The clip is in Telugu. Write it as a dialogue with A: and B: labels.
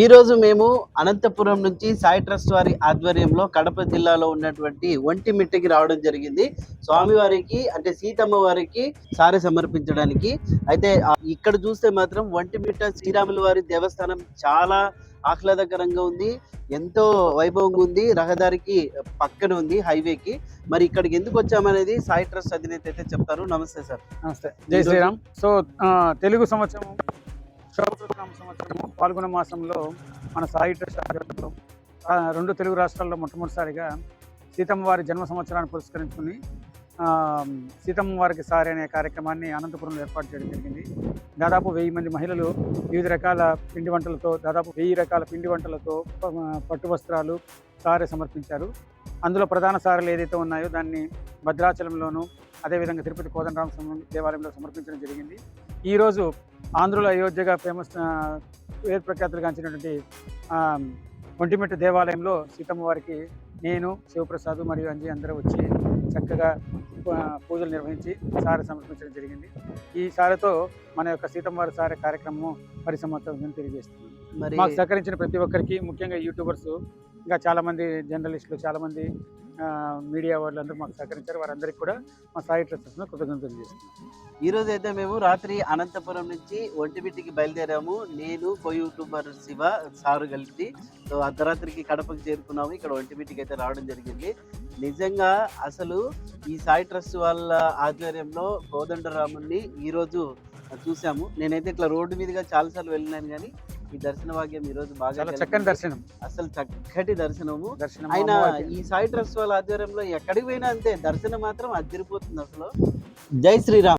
A: ఈరోజు మేము అనంతపురం నుంచి సాయి ట్రస్ట్ వారి ఆధ్వర్యంలో కడప జిల్లాలో ఉన్నటువంటి ఒంటిమిట్టకి రావడం జరిగింది. స్వామివారికి అంటే సీతమ్మ వారికి సారె సమర్పించడానికి. అయితే ఇక్కడ చూస్తే మాత్రం ఒంటిమిట్ట శ్రీరాముల వారి దేవస్థానం చాలా ఆహ్లాదకరంగా ఉంది. ఎంతో వైభవంగా ఉంది. రహదారికి పక్కన ఉంది హైవేకి. మరి ఇక్కడికి ఎందుకు వచ్చామనేది సాయి ట్రస్ట్ అధినేత అయితే చెప్తారు. నమస్తే సార్.
B: నమస్తే. జై శ్రీరామ్. సో తెలుగు సంవత్సరం శోభకృతనామ సంవత్సరము. పాల్గొన మాసంలో మన సాయి ట్రస్ట్ ఆధ్వర్యంలో రెండు తెలుగు రాష్ట్రాల్లో మొట్టమొదటిసారిగా సీతమ్మ వారి జన్మ సంవత్సరాన్ని పురస్కరించుకుని సీతమ్మ వారికి సారి అనే కార్యక్రమాన్ని అనంతపురంలో ఏర్పాటు చేయడం జరిగింది. దాదాపు వెయ్యి మంది మహిళలు వివిధ రకాల పిండి వంటలతో దాదాపు వెయ్యి రకాల పిండి వంటలతో పట్టు వస్త్రాలు సారే సమర్పించారు. అందులో ప్రధాన సారలు ఏదైతే ఉన్నాయో దాన్ని భద్రాచలంలోను అదేవిధంగా తిరుపతి కోదండరామ స్వామి దేవాలయంలో సమర్పించడం జరిగింది. ఈరోజు ఆంధ్రుల అయోధ్యగా ఫేమస్ పేరు ప్రఖ్యాతులుగాంచినటువంటి ఆ, ఒంటిమిట్ట దేవాలయంలో సీతమ్మ వారికి నేను శివప్రసాద్ మరియు అంజీ అందరూ వచ్చి చక్కగా పూజలు నిర్వహించి సారె సమర్పించడం జరిగింది. ఈ సారెతో మన యొక్క సీతమ్మ వారి సారె కార్యక్రమం పరిసమాప్తం తెలియజేస్తున్నాను
A: మరి
B: మాకు సహకరించిన ప్రతి ఒక్కరికి ముఖ్యంగా యూట్యూబర్స్ ఇంకా చాలామంది జర్నలిస్టులు చాలామంది మీడియా వాళ్ళందరూ మాకు సహకరించారు. వారందరికీ కూడా మా సాయి ట్రస్ట్ తరఫున కృతజ్ఞతలు
A: చేస్తున్నాం ఈరోజు అయితే మేము రాత్రి అనంతపురం నుంచి ఒంటిమిట్టికి బయలుదేరాము. నేను కో యూట్యూబర్ శివ సారు కలిసి సో అర్ధరాత్రికి కడపకు చేరుకున్నాము. ఇక్కడ ఒంటిమిట్టికి అయితే రావడం జరిగింది. నిజంగా అసలు ఈ సాయి ట్రస్ట్ వాళ్ళ ఆధ్వర్యంలో కోదండరాముని ఈరోజు చూసాము. నేనైతే ఇట్లా రోడ్డు మీదుగా చాలాసార్లు వెళ్ళినాను కానీ ఈ దర్శన భాగ్యం ఈ రోజు బాగా.
B: చక్కని దర్శనం
A: అసలు చక్కటి దర్శనము
B: దర్శనం
A: ఆయన. ఈ సాయి ట్రస్ట్ వాళ్ళ ఆధ్వర్యంలో ఎక్కడికి పోయినా అంతే దర్శనం మాత్రం అదిరిపోతుంది అసలు జై శ్రీరామ్